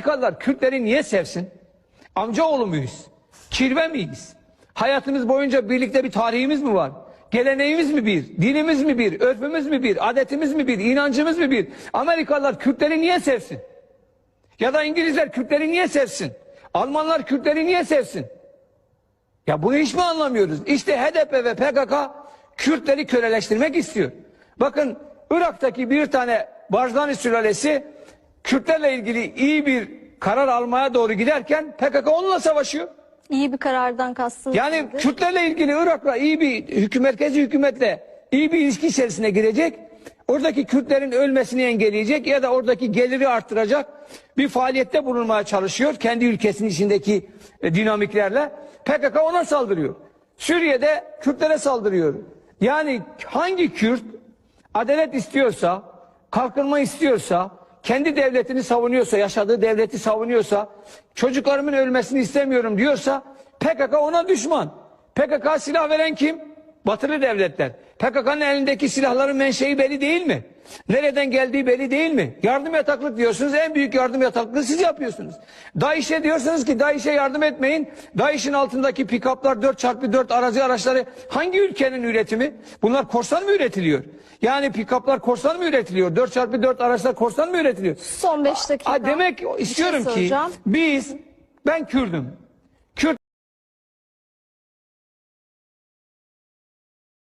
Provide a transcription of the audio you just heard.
Amerikalılar Kürtleri niye sevsin? Amcaoğlu muyuz? Kirve miyiz? Hayatımız boyunca birlikte bir tarihimiz mi var? Geleneğimiz mi bir? Dinimiz mi bir? Örfümüz mü bir? Adetimiz mi bir? inancımız mı bir? Amerikalılar Kürtleri niye sevsin? Ya da İngilizler Kürtleri niye sevsin? Almanlar Kürtleri niye sevsin? Ya bunu hiç mi anlamıyoruz? İşte HDP ve PKK Kürtleri köleleştirmek istiyor. Bakın Irak'taki bir tane Barzani sülalesi Kürtlerle ilgili iyi bir karar almaya doğru giderken PKK onunla savaşıyor. İyi bir karardan kastınız Yani nedir? Kürtlerle ilgili Irak'la iyi bir hüküm merkezi hükümetle iyi bir ilişki içerisine girecek. Oradaki Kürtlerin ölmesini engelleyecek ya da oradaki geliri arttıracak bir faaliyette bulunmaya çalışıyor. Kendi ülkesinin içindeki e, dinamiklerle. PKK ona saldırıyor. Suriye'de Kürtlere saldırıyor. Yani hangi Kürt adalet istiyorsa, kalkınma istiyorsa, kendi devletini savunuyorsa, yaşadığı devleti savunuyorsa, çocuklarımın ölmesini istemiyorum diyorsa PKK ona düşman. PKK silah veren kim? Batılı devletler. PKK'nın elindeki silahların menşei belli değil mi? Nereden geldiği belli değil mi? Yardım yataklık diyorsunuz. En büyük yardım yataklığı siz yapıyorsunuz. DAEŞ'e diyorsunuz ki DAEŞ'e yardım etmeyin. DAEŞ'in altındaki pikaplar 4x4 arazi araçları hangi ülkenin üretimi? Bunlar korsan mı üretiliyor? Yani pikaplar korsan mı üretiliyor? 4x4 araçlar korsan mı üretiliyor? Son 5 dakika. Ha, demek şey istiyorum ki soracağım. biz ben Kürdüm. Kürt